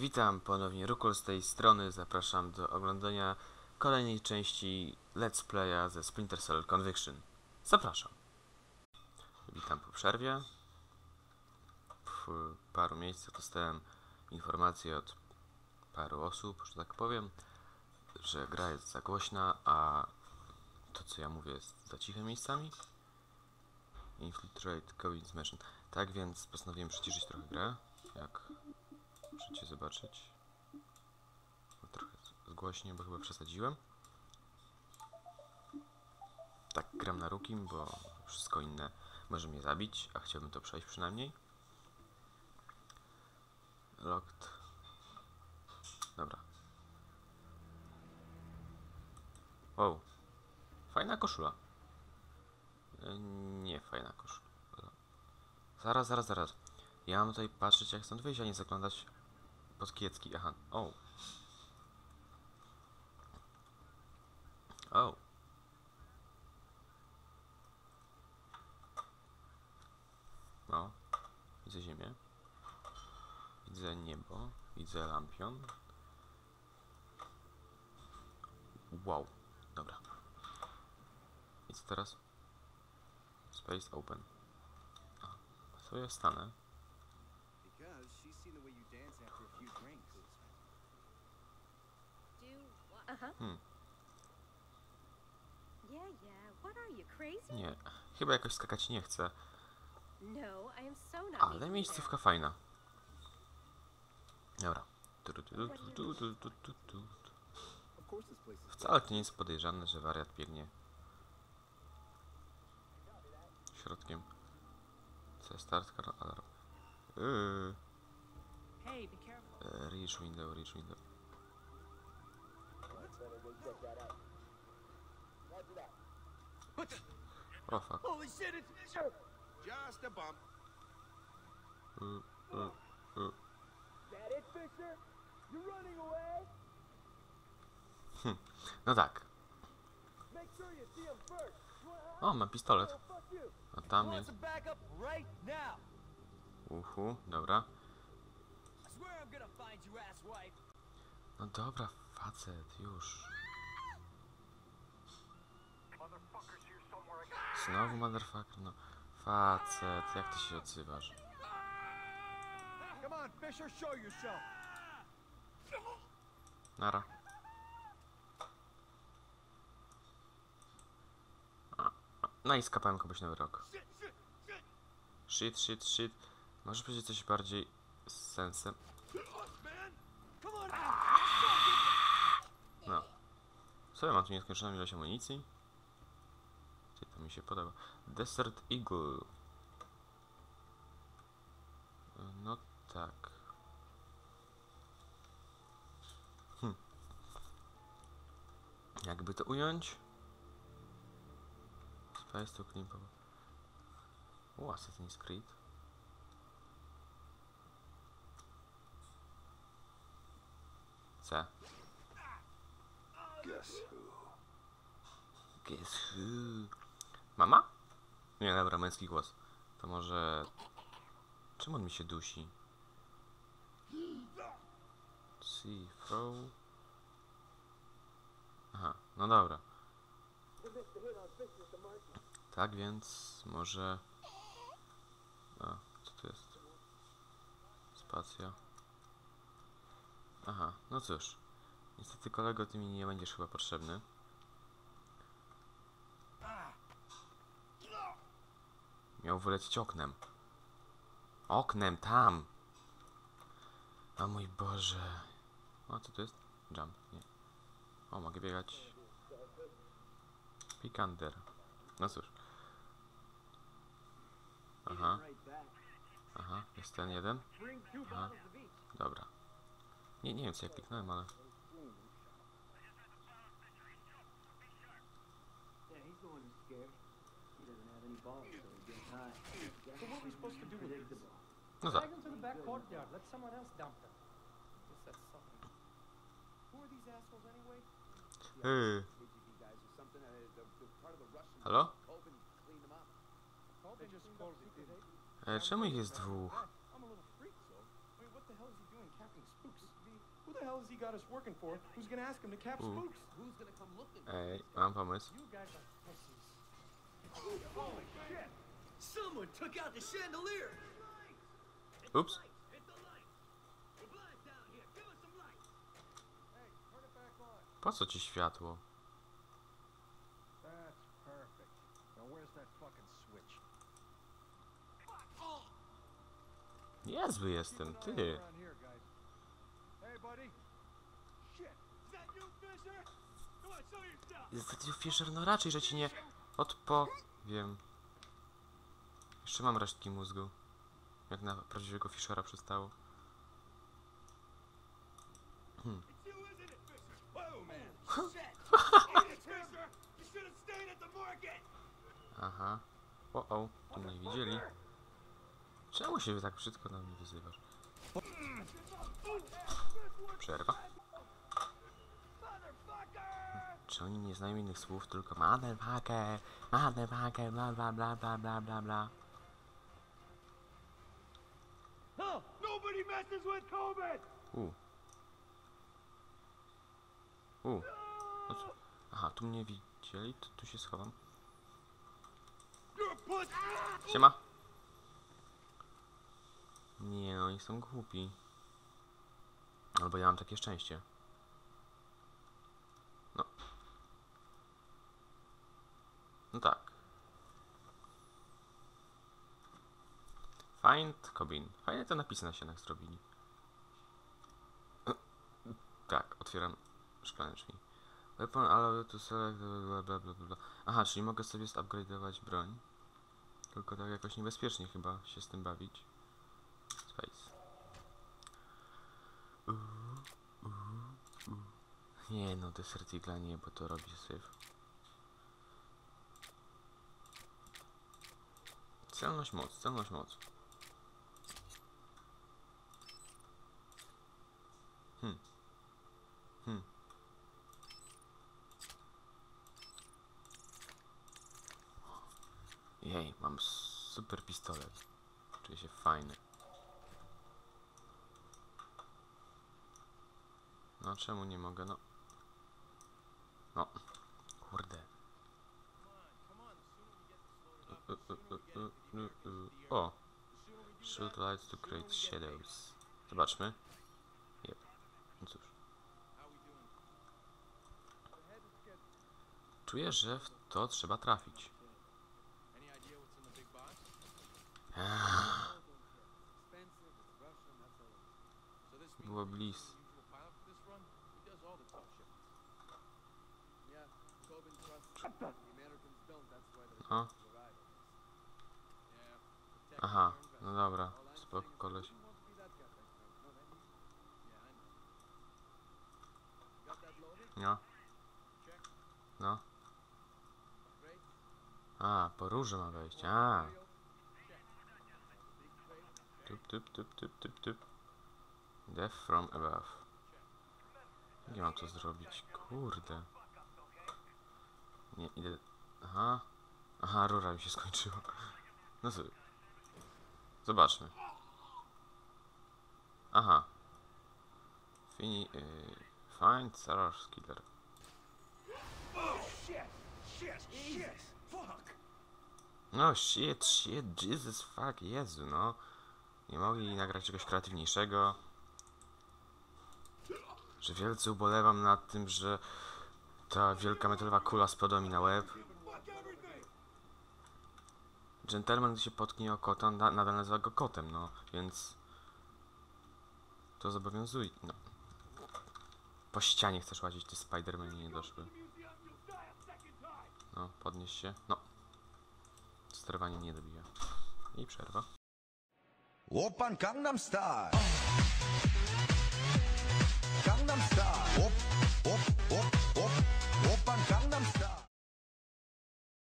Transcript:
Witam ponownie, Rukol z tej strony. Zapraszam do oglądania kolejnej części Let's Playa ze Splinter Cell Conviction. Zapraszam. Witam po przerwie. W paru miejscach dostałem informacje od paru osób, że tak powiem, że gra jest za głośna, a to co ja mówię jest za ciche miejscami. Infiltrate Coins Mission. Tak więc postanowiłem przyciszyć trochę grę, jak Możecie zobaczyć. Trochę zgłośnie, bo chyba przesadziłem. Tak gram na rukim, bo wszystko inne może mnie zabić, a chciałbym to przejść przynajmniej. Locked. Dobra. Wow. Fajna koszula. E, Nie fajna koszula. Zaraz, zaraz, zaraz. Ja mam tutaj patrzeć jak stąd wyjść, a nie zaglądać pod kiecki. Aha. O. O. No. Widzę ziemię. Widzę niebo. Widzę lampion. Wow. Dobra. I co teraz? Space open. A, ja stanę. She's seen the way you dance after a few drinks. Do what? Uh huh. Hmm. Yeah, yeah. What are you crazy? Nie, chyba jakoś skakać nie chcę. No, I am so not. Ale miejscówka fajna. Dobra. Wcale to nie jest podejrzane, że wariat biegnie środkiem. Co jest start, Karol? Yy. Uh, reach window, reach window. What the? Oh. Holy shit, it's Fisher! Just a bump. Mm, mm, mm. Hm, no tak. O, ma pistolet. A tam jest... Uhu, dobra. No dobra, facet, już. Znowu motherfucker, no. Facet, jak ty się odzywasz? Nara. No i skapałem kogoś na wyrok. Shit, shit, shit. Możesz powiedzieć coś bardziej z sensem? No. Co ja mam tu nieskończoną ilość amunicji? Gdzie to mi się podoba? Desert Eagle. No tak. Hm. Jakby to ująć? Space to clean power. O, Assassin's Creed. C. Guess who? Guess who? Mama? Nie, dobra, męski głos. To może... Czemu on mi się dusi? See, throw... Aha, no dobra. Tak więc może... A, co tu jest? Spacja. Aha, no cóż. Niestety kolego, ty mi nie będziesz chyba potrzebny. Miał wylecieć oknem. Oknem, tam! O mój Boże. O, co to jest? Jump, nie. O, mogę biegać. Pikander. No cóż. Aha, aha, jest ten jeden. Aha. Dobra. Nie, nie wiem co ja kliknąłem, ale... No tak. Hey. Hmm. Halo? E, czemu ich jest dwóch? Who the hell has he got us working for? Who's gonna ask him to cap Ooh. spooks? Who's gonna come looking? for Alright, I'm famous. You guys are pussies. Holy shit! Someone took out the chandelier! Oops. Po co ci światło? Niezły jestem, ty. Taki Fisher, no raczej, że ci nie odpowiem. Jeszcze mam resztki mózgu. Jak na prawdziwego Fishera przystało. Market. Aha. O, o, tu mnie widzieli. Czemu się tak brzydko na mnie wyzywasz? Przerwa. Oni nie znają innych słów, tylko motherfucker, motherfucker, bla bla bla bla bla bla bla. No, nobody messes with Corbin. U. U. No co? Aha, tu mnie widzieli, to tu się schowam. Siema. Nie no, oni są głupi. Albo ja mam takie szczęście. No tak. Find Kobin. Fajnie te napisy na ścianach zrobili. Tak, otwieram szklane drzwi. Weapon allow to select bla bla bla bla. Aha, czyli mogę sobie zupgrade'ować broń. Tylko tak jakoś niebezpiecznie chyba się z tym bawić. Space. Nie no, Desert Eagle nie, bo to robi syf. Celność moc, celność moc. Hmm. Hmm. Jej, mam super pistolet. Czuję się fajny. No czemu nie mogę? No. No. Kurde. U, u, u, u, u, u. O! Shoot lights to create shadows. Zobaczmy. Yep. No cóż. Czuję, że w to trzeba trafić. Expensive, it's Russian, Aha, no dobra. Spoko koleś. No, no. A, po ma wejść. A. Tup, tup, tup, tup, tup, tup. Death from above. Jak ja mam to zrobić? Kurde. Nie, idę... Aha. Aha, rura mi się skończyła. No co? Zobaczmy. Aha. Fini... Y, find Sarah's killer. No shit, shit, Jesus fuck, Jezu, no. Nie mogli nagrać czegoś kreatywniejszego. Że wielce ubolewam nad tym, że ta wielka metalowa kula spadła mi na łeb. Dżentelmen, gdy się potknie o kota, nadal nazywa go kotem, no, więc... To zobowiązuje, no. Po ścianie chcesz łazić, ty Spiderman nie doszły. No, podnieś się. No. Sterowanie nie dobija. I przerwa. Łopan Gangnam Style!